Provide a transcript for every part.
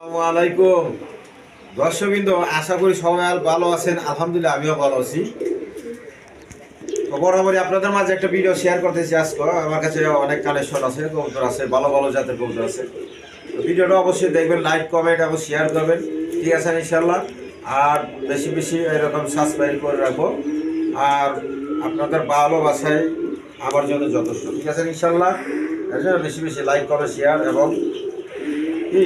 আলাইকুম। দর্শকবৃন্দ, আশা করি সবাই আর ভালো আছেন। আলহামদুলিল্লাহ, আমিও ভালো আছি। তো বরাবরই আপনাদের মাঝে একটা ভিডিও শেয়ার করতেছি আজকে। আমার কাছে অনেক কালেকশন আছে, কবুতর আছে, ভালো ভালো জাতের কবুতর আছে। তো ভিডিওটা অবশ্যই দেখবেন লাইক কমেন্ট এবং শেয়ার করবেন। ঠিক আছে ইনশাল্লাহ আর বেশি বেশি এরকম সাবস্ক্রাইব করে রাখব আর আপনাদের ভালোবাসায় আমার জন্য যথেষ্ট। ঠিক আছে ইনশাল্লাহ বেশি বেশি লাইক কমেন্ট শেয়ার এবং কি?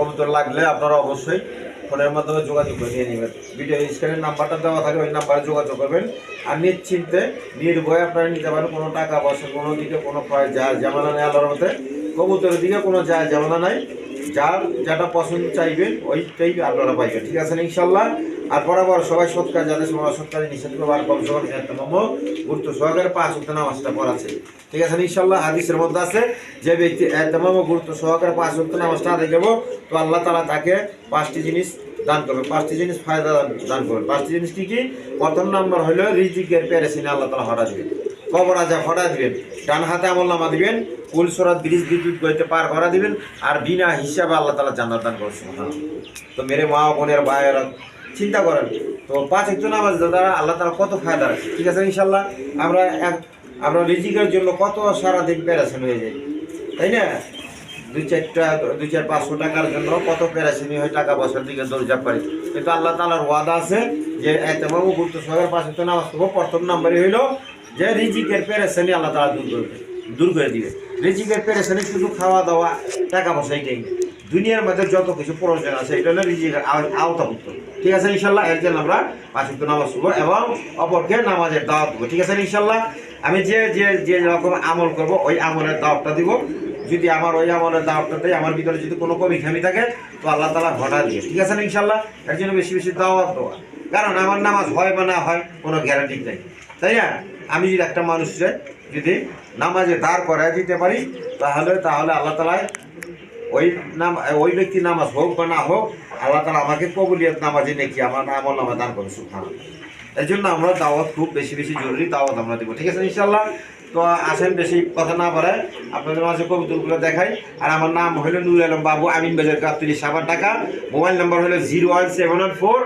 কবুতর লাগলে আপনারা অবশ্যই ফোনের মাধ্যমে যোগাযোগ করে নিয়ে নেবেন। ভিডিও স্ক্রিনের নাম্বারটা দেওয়া থাকে, ওই নাম্বারে যোগাযোগ করবেন। আর নিশ্চিন্তে, নির্ভয়ে আপনারা নিতে পারেন, কোনো টাকা পয়সা, কোনো দিকে কোনো যার জামানা নেই আল্লাহর মতে কবুতরের দিকে কোনো যা জামানা নাই। যার যেটা পছন্দ চাইবেন, ওইটাই আপনারা পাইবেন ঠিক আছে ইনশাল্লাহ আর বরাবর সবাই সৎকার যাদের সময় সৎ নিষেধ করব আর কম সকাল একটা নম্বর গুরুত্ব সহকারে পাঁচ উত্তর নামাজটা পড়াচ্ছে ঠিক আছে ইনশাল্লাহ হাদিসের মধ্যে আছে, যে ব্যক্তি একদম গুরুত্ব সহকারে পাঁচ উত্তর নামাজটা আদায় করব, তো আল্লাহ তালা তাকে পাঁচটি জিনিস দান করবে পাঁচটি জিনিস ফায়দা দান- করবে পাঁচটি জিনিস কি কি? প্রথম নম্বর হলো রিজিকের পেরেসিনে আল্লাহ তালা হরা দিবেন। কবর আজা হরা দিবেন। ডান হাতে আমল নামা দিবেন। কুলসরাত ব্রিজ বিদ্যুৎ গইতে পার করা দিবেন। আর বিনা হিসাবে আল্লাহ তালা জান্নাত দান করছে তো মেরে মা বোনের ভাইয়েরা চিন্তা করেন। তো পাঁচ একটু নামাজ দ্বারা আল্লাহ তালা কত ফায়দা রাখছে ঠিক আছে ইনশাল্লাহ আমরা এক- আমরা রিজিকের জন্য কত সারাদিন প্যারাসিন হয়ে যাই। তাই না? দুই চারটা, দুই চার পাঁচশো টাকার জন্য কত প্যারাসিনি হয় টাকা পয়সার দিকে দৌড়জাপ পারি কিন্তু আল্লাহ তালার ওয়াদা আছে যে এত বাবু গুরুত্ব সহকারে পাঁচ তো নামাজ পড়ব, প্রথম নাম্বারই হইল যে রিজিকের প্যারাসিনি আল্লাহ তালা দূর করবে দূর করে দিবে। রিজিকের প্যারাসিনি শুধু খাওয়া দাওয়া টাকা পয়সা এটাই। দুনিয়ার মধ্যে যত কিছু প্রয়োজন আছে, এটা হলো রিজিকের আও- আওতাভুক্ত। ঠিক আছে, ইনশাল্লাহ? এর জন্য আমরা পাঁচ ওয়াক্ত নামাজ পড়ব এবং অপরকে নামাজের দাওয়াত দেবো। ঠিক আছে, ইনশাল্লাহ? আমি যে যে যে রকম আমল করব, ওই আমলের দাওয়াতটা দিব। যদি আমার ওই আমলের দাওয়াতটা দেয় আমার ভিতরে যদি কোনো কমি খামি থাকে, তো আল্লাহ তালা ঘটা দিয়ে ঠিক আছে, ইনশাল্লাহ? এর জন্য বেশি বেশি দাওয়াত দেওয়া। কারণ আমার নামাজ হয় বা না হয়, কোনো গ্যারান্টি নেই। তাই না? আমি যদি একটা মানুষকে যদি নামাজে দাঁড় করায় দিতে পারি, তাহলে তাহলে আল্লাহ তালায় ওই নাম ওই ব্যক্তি নামাজ হোক বা না হোক, আল্লাহ তালা আমাকে কবুলিয়ত নামাজে নাকি, আমার নামা দান করে সুখান এই জন্য আমরা দাওয়াত খুব বেশি বেশি জরুরি দাওয়াত আমরা দেবো। ঠিক আছে ইনশাল্লাহ তো আসেন বেশি কথা না পারে আপনাদের মাঝে কবিতাগুলো দেখাই। আর আমার নাম হলো নুর আলম বাবু, আমিন বাজার কাত্রিশ সাবার টাকা মোবাইল নাম্বার হলো zero one seven one four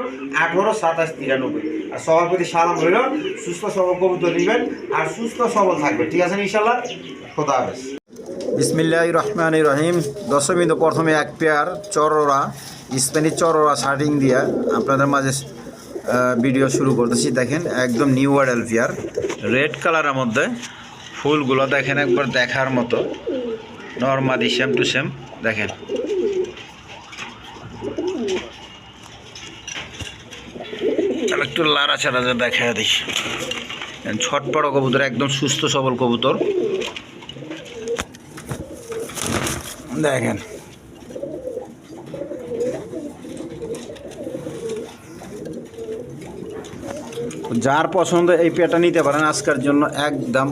আঠারো সাতাশ তিরানব্বই। আর সবার প্রতি সালাম হলো, সুস্থ সবল কবিতা নেবেন, আর সুস্থ সবল থাকবে ঠিক আছে ইনশাল্লাহ খোদা হাফেজ। বিসমিল্লাহ রহমান রহিম। দশমিত প্রথমে এক পেয়ার চররা স্পেনিশ চররা শার্টিং দিয়া আপনাদের মাঝে ভিডিও শুরু করতেছি। দেখেন, একদম নিউ মডেল পেয়ার। রেড কালারের মধ্যে ফুলগুলো দেখেন একবার দেখার মতো। নর্মালি সেম টু সেম দেখেন। একটু লাড়া ছাড়া দেখা দিই ছটপড়ো কবুতর, একদম সুস্থ সবল কবুতর। দেখেন। যার পছন্দ এই পেটা নিতে পারেন আজকের জন্য একদম,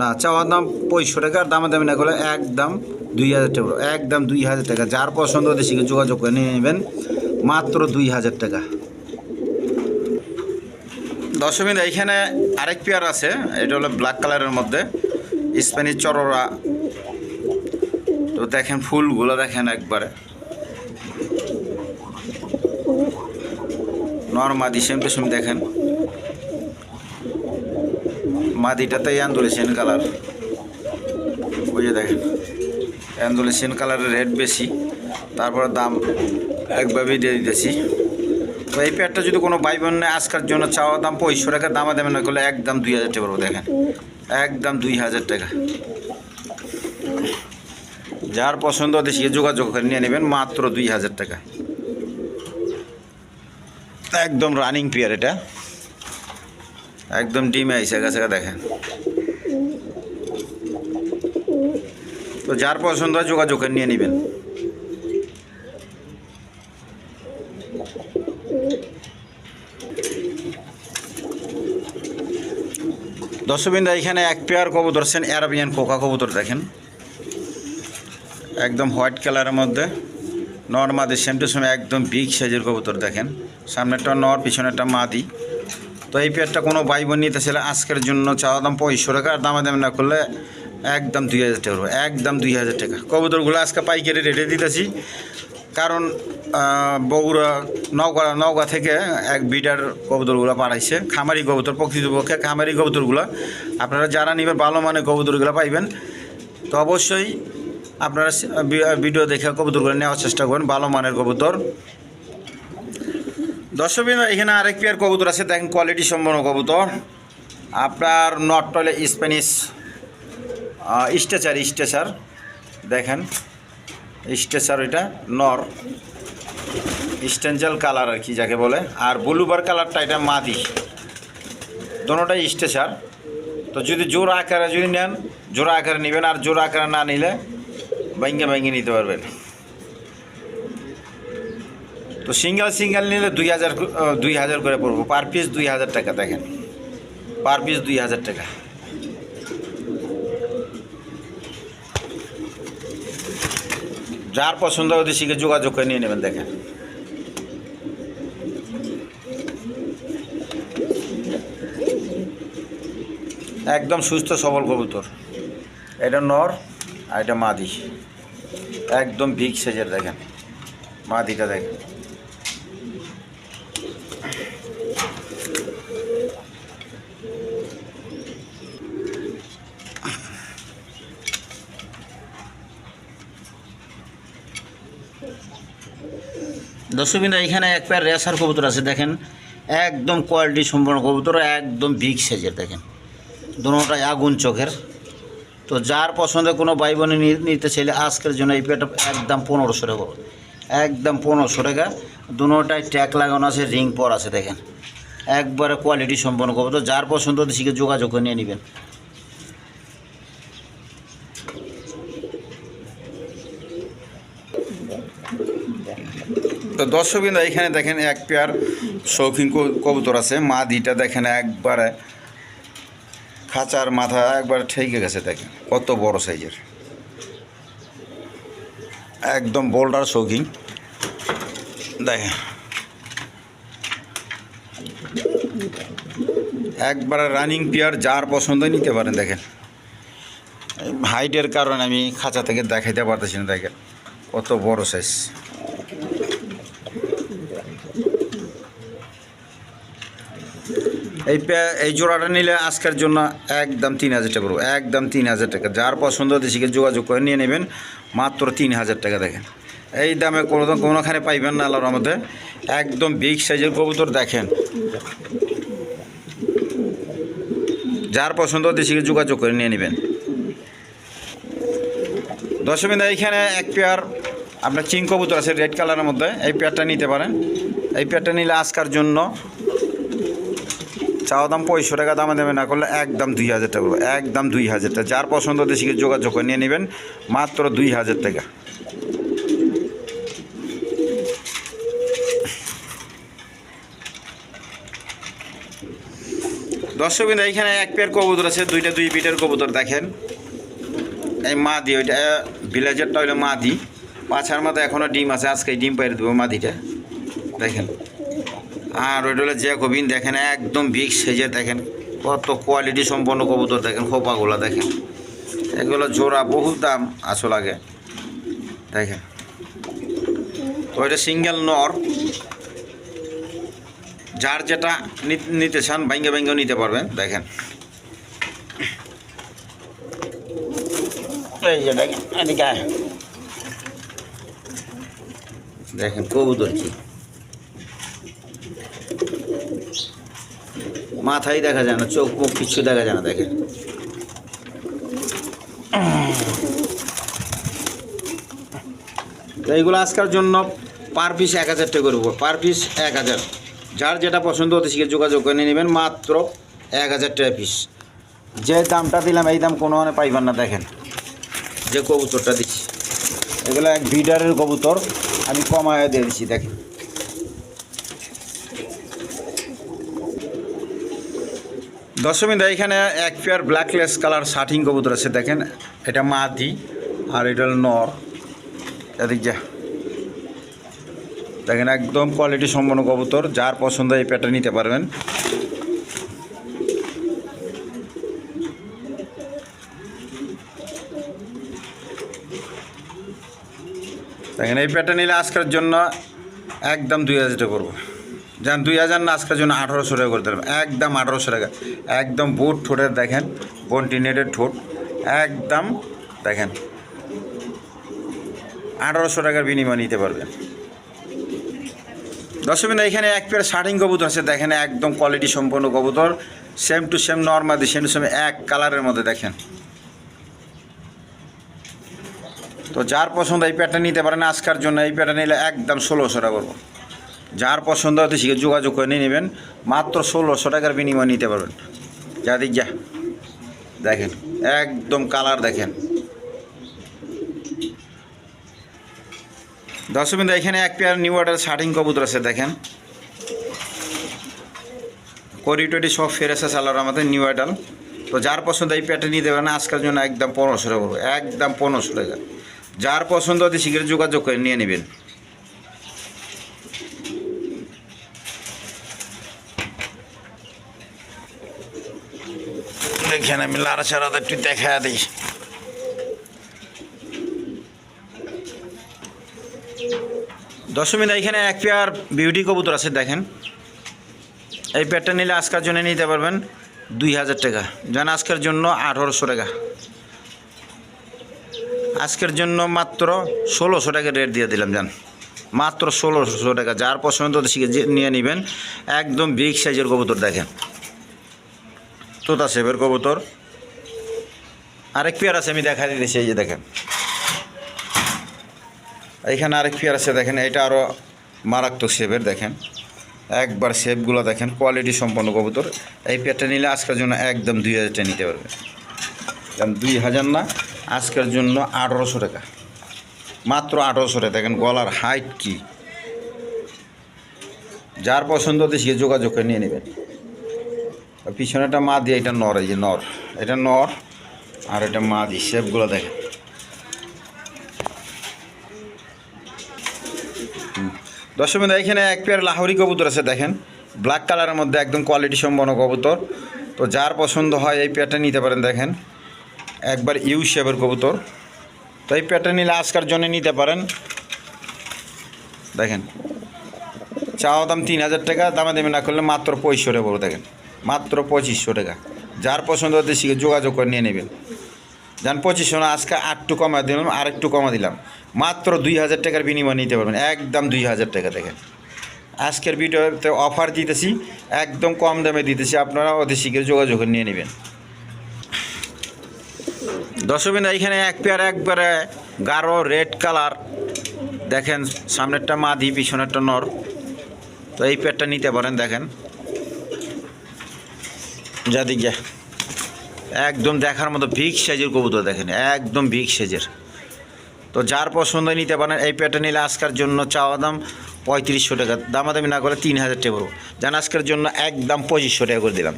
না, চাওয়ার দাম পঁয়ষট্টি টাকার দামে দামি না করলে একদম দুই হাজার টাকা, একদম দুই হাজার টাকা। যার পছন্দ দেশিকে যোগাযোগ করে নিয়ে নেবেন, মাত্র দুই হাজার টাকা। দশমিন এইখানে আরেক পেয়ার আছে, এটা হলো ব্ল্যাক কালারের মধ্যে, স্প্যানিশ চররা তো দেখেন ফুলগুলো দেখেন একবারে। নর্মাদি সেম টু সেম দেখেন। মাদিটাতে অ্যান্ডোলেশিয়ান কালার ওই যে দেখেন অ্যান্ডোলেশিয়ান কালারের রেট বেশি। তারপরে দাম একভাবেই দিয়ে দিতেছি। তো এই প্যাডটা যদি কোনো ভাই বোন আজকের জন্য চাওয়া দাম পঁয়ষট্টি টাকা দামা দামে না করলে একদম দুই হাজার টাকা দেখেন। একদম দুই হাজার টাকা। যার পছন্দ দেশে যোগাযোগ করে নিয়ে নেবেন মাত্র দুই হাজার টাকা। একদম রানিং পেয়ার এটা। একদম ডিমে আইসে গেছে দেখেন। তো যার পছন্দ হয় যোগাযোগ নিয়ে নেবেন। দর্শকবৃন্দ, এখানে এক পেয়ার কবুতর আছেন অ্যারাবিয়ান কোকা কবুতর দেখেন। একদম হোয়াইট কালারের মধ্যে। নর মাদি সেম টু সেম একদম বিগ সাইজের কবুতর দেখেন। সামনেরটা নর, পিছনেরটা মাদি। তো এই পেয়ারটা কোনো ভাই বোন নিতে ছিল আজকের জন্য চাওয়া দাম পঁয়ষট্টি টাকা, আর দামে দাম না করলে একদম দুই হাজার টাকা একদম দুই হাজার টাকা। কবুতরগুলো আজকে পাইকারি রেটে দিতেছি। কারণ বগুড়া নওগাঁ নওগাঁ থেকে এক বিটার কবুতরগুলো পাঠাইছে। খামারি কবুতর, প্রকৃতপক্ষে খামারি কবুতরগুলো। আপনারা যারা নেবেন ভালো মানে কবুতরগুলো পাইবেন। তো অবশ্যই আপনারা ভিডিও দেখে কবুতরগুলো নেওয়ার চেষ্টা করবেন ভালো মানের কবুতর। দর্শকবৃন্দ, এখানে আরেক পেয়ার কবুতর আছে, দেখেন কোয়ালিটি সম্পন্ন কবুতর। আপনার নট টলে স্প্যানিশ স্টেচার স্টেচার দেখেন। স্টেচার ওইটা নর স্টেঞ্জেল কালার আর কি যাকে বলে। আর ব্লুবার কালারটা এটা মাদি। দোনোটাই স্টেচার তো যদি জোড়া আকারে যদি নেন, জোড়া আকারে নেবেন, আর জোড়া আকারে না নিলে ভাঙ্গে ভাঙ্গে নিতে পারবেন। তো সিঙ্গেল সিঙ্গেল নিলে দুই হাজার দুই হাজার করে পড়ব। পার পিস দুই হাজার টাকা, দেখেন। পার পিস দুই হাজার টাকা। যার পছন্দ ওদের শিখে যোগাযোগ করে নিয়ে নেবেন, দেখেন। একদম সুস্থ, সবল কবুতর। এটা নর আর এটা মাদি। একদম বিগ সাইজের দেখেন। মাদিটা দেখেন। দর্শকবিন্দু, এখানে এক পেয়ার রেসার কবুতর আছে, দেখেন। একদম কোয়ালিটি সম্পন্ন কবুতর, একদম বিগ সাইজের দেখেন। দুটাই আগুন চোখের। তো যার পছন্দে কোনো ভাই বোনে নিতে চাইলে আজকের জন্য এই পেয়ারটা একদম পনেরোশো টাকা একদম পনেরোশো টাকা। দুটাই ট্যাগ লাগানো আছে, রিং পর আছে, দেখেন। একবারে কোয়ালিটি সম্পন্ন করব। তো যার পছন্দ শিখে যোগাযোগ করে নিয়ে নেবেন। তো দর্শকবৃন্দ, এখানে দেখেন এক পেয়ার শৌখিন কবুতর আছে। মা দিটা দেখেন একবারে খাঁচার মাথা একবার ঠেকে গেছে, দেখেন। কত বড় সাইজের। একদম বোল্ডার শৌখিন। দেখেন। একবারে রানিং পেয়ার যার পছন্দ নিতে পারেন, দেখেন। হাইটের কারণে আমি খাঁচা থেকে দেখাইতে পারতেছি না, দেখেন। কত বড় সাইজ এই এই জোড়াটা নিলে আজকের জন্য একদম তিন হাজার টাকা পড়ব, একদম তিন হাজার টাকা। যার পছন্দ দেশিকে যোগাযোগ করে নিয়ে নেবেন, মাত্র তিন হাজার টাকা দেখেন। এই দামে কোনো কোনোখানে পাইবেন না আল্লাহর মধ্যে একদম বিগ সাইজের কবুতর দেখেন। যার পছন্দ দেশিকে যোগাযোগ করে নিয়ে নেবেন। দশমিন এইখানে এক পেয়ার আপনার চিং কবুতর আছে রেড কালারের মধ্যে। এই পেয়ারটা নিতে পারেন। এই পেয়ারটা নিলে আজকার জন্য চাওয়া দাম পঁয়ষট্টি টাকা দামে দেবে না করলে একদম দুই হাজার টাকা। একদম দুই হাজার টাকা। যার পছন্দ দেশিকে যোগাযোগ করে নিয়ে নেবেন, মাত্র দুই হাজার টাকা। দর্শকবিন্দু এইখানে এক পেয়ার কবুতর আছে, দুইটা দুই পিটের কবুতর, দেখেন। এই মা দি ওইটা ভিলেজেরটা হইল মা দি পাছার মধ্যে এখনও ডিম আছে, আজকে ডিম পাইরে দেবো মাদিটা। দেখেন। আর ওইটা হলো জ্যাকোবিন দেখেন, একদম বিগ সেজে দেখেন, কত কোয়ালিটি সম্পন্ন কবুতর দেখেন, খোপাগুলো দেখেন। এগুলো জোড়া বহুত দাম, আসল আগে দেখেন। তো এটা সিঙ্গেল নর। যার যেটা নিতে চান, ভাঙ্গে ভাঙ্গেও নিতে পারবেন, দেখেন। যে দেখেন দেখেন কবুতর কি। মাথাই দেখা যায় না, চোখ মুখ কিছু দেখা যায় না, দেখেন। তো এইগুলো আজকার জন্য পার পিস এক হাজার টাকা করব পার পিস এক হাজার। যার যেটা পছন্দ হতে শিখে যোগাযোগ করে নেবেন, মাত্র এক হাজার টাকা পিস যে দামটা দিলাম, এই দাম কোনো মানে পাইবেন না, দেখেন। যে কবুতরটা দিচ্ছি। এগুলো এক বিডারের কবুতর, আমি কমায় দিয়ে দিচ্ছি, দেখেন। দশমিন এখানে এক পেয়ার ব্ল্যাকলেস কালার শার্টিং কবুতর আছে, দেখেন। এটা মাদি আর এটা হলো নর। এদিক যা। দেখেন, একদম কোয়ালিটি সম্পন্ন কবুতর, যার পছন্দ এই পেয়ারটা নিতে পারবেন। দেখেন, এই প্যাটটা নিলে আজকের জন্য একদম দুই হাজার টাকা করব যান দুই হাজার না, আজকের জন্য আঠারোশো টাকা করতে পারবেন একদম আঠারোশো টাকা। একদম বুট ঠোঁটের দেখেন কন্টিনেটের ঠোঁট। একদম দেখেন, আঠারোশো টাকার বিনিময় নিতে পারবেন। দর্শক এখানে এক পেয়ার শার্টিং কবুতর আছে, দেখেন, একদম কোয়ালিটি সম্পন্ন কবুতর। সেম টু সেম নর্মাদি সেম টু সেম এক কালারের মধ্যে দেখেন। তো যার পছন্দ এই প্যাডটা নিতে পারেন, আজকার জন্য এই প্যাডটা নিলে একদম ষোলোশো টাকা করব। যার পছন্দ হতে শিখে যোগাযোগ করে নিয়ে নেবেন। মাত্র ষোলোশো টাকার বিনিময় নিতে পারবেন। যা দিক যা। দেখেন, একদম কালার দেখেন। দর্শকবিন্দু এখানে এক পেয়ার নিউ অর্ডার শার্টিং কবুতর আছে, দেখেন। করিটরি সব ফেরেছে সালার আমাদের নিউ অর্ডার তো যার পছন্দ এই প্যাটে নিতে পারেন, আজকের জন্য একদম পনেরোশো টাকা একদম পনেরোশো টাকা। যার পছন্দ হতে শীঘ্র যোগাযোগ করে নিয়ে নেবেন। এখানে আমি লাড়াচাড়াতে একটু দেখা দিই। দশমিন এখানে এক পেয়ার বিউটি কবুতর আছে, দেখেন। এই পেয়ারটা নিলে আজকের জন্য নিতে পারবেন দুই হাজার টাকা। যেন আজকের জন্য আঠারোশো টাকা। আজকের জন্য মাত্র ষোলোশো টাকা রেট দিয়ে দিলাম যান মাত্র ষোলোশো টাকা, যার পছন্দ নিয়ে নেবেন। একদম বিগ সাইজের কবুতর, দেখেন। তোতা সেবের কবুতর। আরেক পেয়ার আছে, আমি দেখা দিতেছি, এই যে দেখেন। এইখানে আরেক পেয়ার আছে, দেখেন এটা আরও মারাত্মক শেপের, দেখেন। একবার শেপগুলো দেখেন, কোয়ালিটি সম্পন্ন কবুতর। এই পেয়ারটা নিলে আজকের জন্য একদম দুই হাজার টাকা নিতে পারবে। একদম দুই হাজার না, আজকের জন্য আঠারোশো টাকা। মাত্র আঠারোশো টাকা, দেখেন, গলার হাইট কি। যার পছন্দ সে যোগাযোগ করে নিয়ে নেবেন। পিছনেটা মা দিয়ে এটা নর এই যে নর। এটা নর আর এটা মা দি শেপগুলো দেখেন। দর্শক বন্ধু, এখানে এক পেয়ার লাহোরি কবুতর আছে দেখেন। ব্ল্যাক কালারের মধ্যে একদম কোয়ালিটি সম্পন্ন কবুতর। তো যার পছন্দ হয় এই পেয়ারটা নিতে পারেন দেখেন। একবার ইউ শেপের কবুতর। তো এই পেয়ারটা নিলে আজকার জন্য নিতে পারেন। দেখেন। চাওয়া দাম তিন হাজার টাকা দামে দেবে না করলে মাত্র টাকা পড়বে দেখেন। মাত্র পঁচিশশো টাকা। যার পছন্দ হতে শিখে যোগাযোগ করে নিয়ে নেবেন যান পঁচিশশো না, আজকে আটটু কমা দিলাম আর একটু কমা দিলাম। মাত্র দুই হাজার টাকার বিনিময় নিতে পারবেন, একদম দুই হাজার টাকা দেখেন। আজকের ভিডিওতে অফার দিতেছি, একদম কম দামে দিতেছি, আপনারা অতি শীঘ্র যোগাযোগ নিয়ে নেবেন। দর্শকবিন্দু এইখানে এক পেয়ার একবারে গাঢ় রেড কালার দেখেন, সামনেরটা মাদি, পিছনেরটা নর। তো এই পেয়ারটা নিতে পারেন, দেখেন। যা দিক একদম দেখার মতো বিগ সাইজের কবুতর দেখেন, একদম বিগ সাইজের তো যার পছন্দ নিতে পারেন, এই পেয়ারটা নিলে আজকের জন্য চাওয়া দাম পঁয়ত্রিশশো টাকা। দামাদামি না করে তিন হাজার টাকা পড়ব। জান, আজকের জন্য একদম পঁচিশশো টাকা করে দিলাম।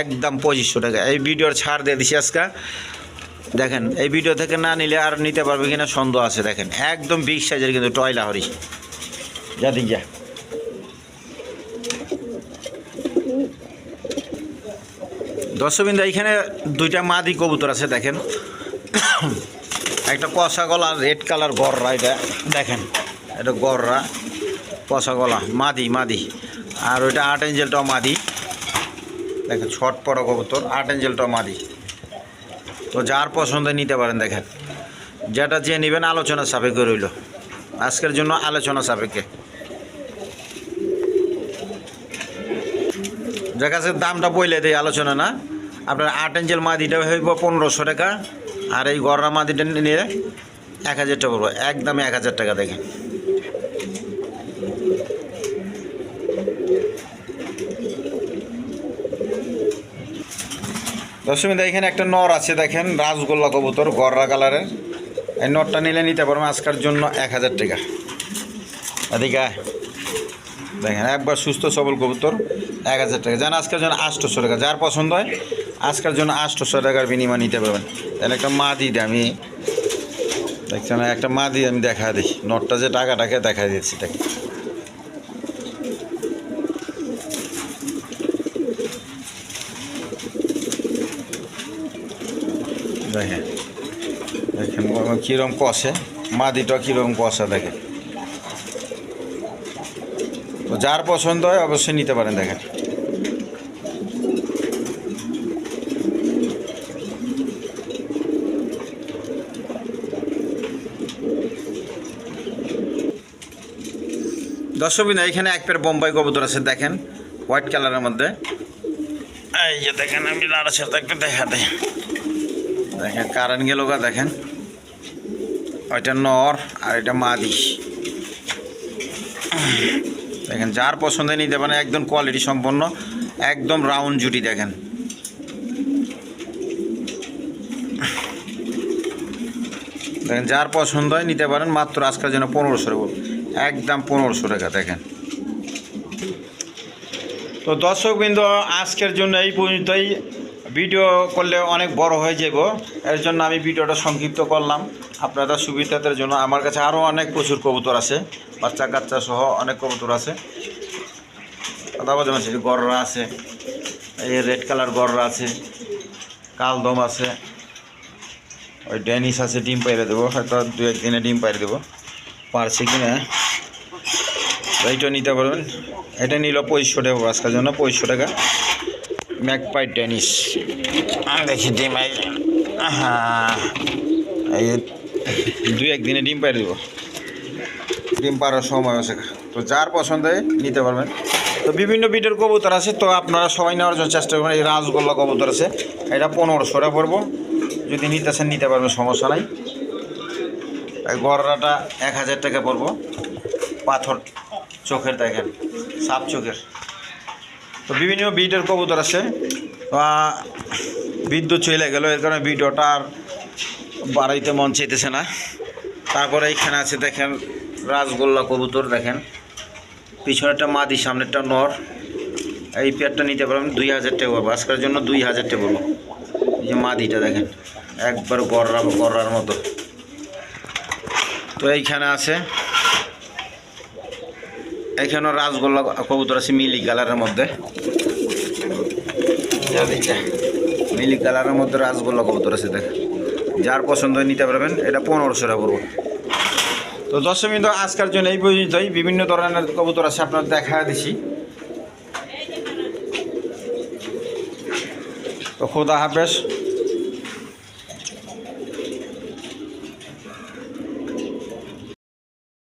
একদম পঁচিশশো টাকা। এই ভিডিওর ছাড় দিয়ে দিছি আজকে। দেখেন, এই ভিডিও থেকে না নিলে আর নিতে পারবে কিনা সন্দেহ আছে, দেখেন। একদম বিগ সাইজের কিন্তু টয়লা হরি যা দিক যা দর্শকবিন্দু, এইখানে দুইটা মাদি কবুতর আছে, দেখেন। একটা কষা গলা, রেড কালার গররা, এটা দেখেন, এটা গররা কষা গলা, মাদি মাদি। আর ওইটা আট এঞ্জেলটাও মাদি। দেখেন ছট পড়া কবুতর, আট এঞ্জেলটাও মাদি। তো যার পছন্দ নিতে পারেন, দেখেন। যেটা যে নেবেন, আলোচনা সাপেক্ষে রইল। আজকের জন্য আলোচনা সাপেক্ষে। যার কাছে দামটা বইলে দেয় আলোচনা না। আপনার আট ইঞ্চেল মাদিটা হইব পনেরোশো টাকা, আর এই গররা মাদিটা নিয়ে এক হাজার টাকা পড়ব। একদম এক হাজার টাকা দেখেন। দশমীতে এখানে একটা নর আছে, দেখেন রাজগোল্লা কবুতর গররা কালারের। এই নরটা নিলে নিতে পারব, আজকার জন্য এক হাজার টাকা। এদিকে। দেখেন, একবার সুস্থ সবল কবুতর, এক হাজার টাকা। জান আজকের জন্য আটশোশো টাকা, যার পছন্দ হয় আজকের জন্য আটশোশো টাকার বিনিময় নিতে পারবেন। তাহলে একটা মা দিই আমি দেখছেন, একটা মা দিয়ে আমি দেখা দিই নটটা যে টাকাটাকে দেখা দিচ্ছি তাকে দেখেন দেখেন কীরকম কষে, মাদিটা কীরকম কষা, দেখেন। তো যার পছন্দ হয় অবশ্যই নিতে পারেন দেখেন। দর্শক বিন্দু, এখানে এক পেয়ার বোম্বাই কবুতর আছে দেখেন হোয়াইট কালারের মধ্যে। এই যে দেখেন আমি লাড়া সাথে একটু দেখা দেয় দেখেন কারেন্ট গেল দেখেন। ওইটা নর আর এটা মাদি। দেখেন, যার পছন্দে নিতে পারেন, একদম কোয়ালিটি সম্পন্ন, একদম রাউন্ড জুটি দেখেন। দেখেন, যার পছন্দ হয় নিতে পারেন, মাত্র আজকের জন্য পনেরোশো টাকা। একদম পনেরোশো টাকা, দেখেন। তো দর্শকবৃন্দ, আজকের জন্য এই পর্যন্তই। ভিডিও করলে অনেক বড় হয়ে যাব। এর জন্য আমি ভিডিওটা সংক্ষিপ্ত করলাম। আপনাদের সুবিধাদের জন্য আমার কাছে আরও অনেক প্রচুর কবুতর আছে। বাচ্চা কাচ্চা সহ অনেক কবুতর আছে। তারপর যেমন গররা আছে। এই রেড কালার গররা আছে। কালদম আছে। ওই ডেনিস আছে, ডিম পাইরে দেবো। হয়তো দু একদিনে ডিম পাইরে দেবো। পারছে কিনা এইটা নিতে পারবেন। এটা নিল পঁচিশশো টাকা। আজকের জন্য পঁচিশশো টাকা। ম্যাকপাই টেনিস দেখি ডিম, এই হ্যাঁ এই দুই একদিনে ডিম পাই দেবো। ডিম পাড়ার সময় আছে। তো যার পছন্দ নিতে পারবেন। তো বিভিন্ন বিটের কবুতর আছে, তো আপনারা সবাই নেওয়ার জন্য চেষ্টা করবেন। এই রাজগোল্লা কবুতর আছে, এটা পনেরোশো টাকা পড়ব। যদি নিতে চান, নিতে পারবেন, সমস্যা নাই। গররাটা এক হাজার টাকা পড়ব। পাথর চোখের দেখেন, সাপ চোখের। তো বিভিন্ন বিটের কবুতর আছে। বিদ্যুৎ চলে গেল, এর কারণে ভিডিওটা আর বাড়াইতে মন চাইতেছে না। তারপরে এইখানে আছে, দেখেন রাজগোল্লা কবুতর, দেখেন। পিছনেরটা মাদি সামনেরটা নর। এই পেয়ারটা নিতে পারবেন দুই হাজার টাকা পাবো আজকের জন্য দুই হাজার টাকা পাবো এই যে মাদিটা, দেখেন, একবার গররা গররার মতো। তো এইখানে আছে এখানেও রাজগোল্লা কবুতর আছে মিলি কালারের মধ্যে। মিলি কালারের মধ্যে রাজগোল্লা কবুতর আছে, দেখ। যার পছন্দ নিতে পারবেন, এটা পনেরোশো টাকা পড়ব। তো দর্শক বিন্দু, আজকের জন্য এই পর্যন্তই। বিভিন্ন ধরনের কবুতর আছে আপনার দেখা দিছি। তো খোদা হাফেজ।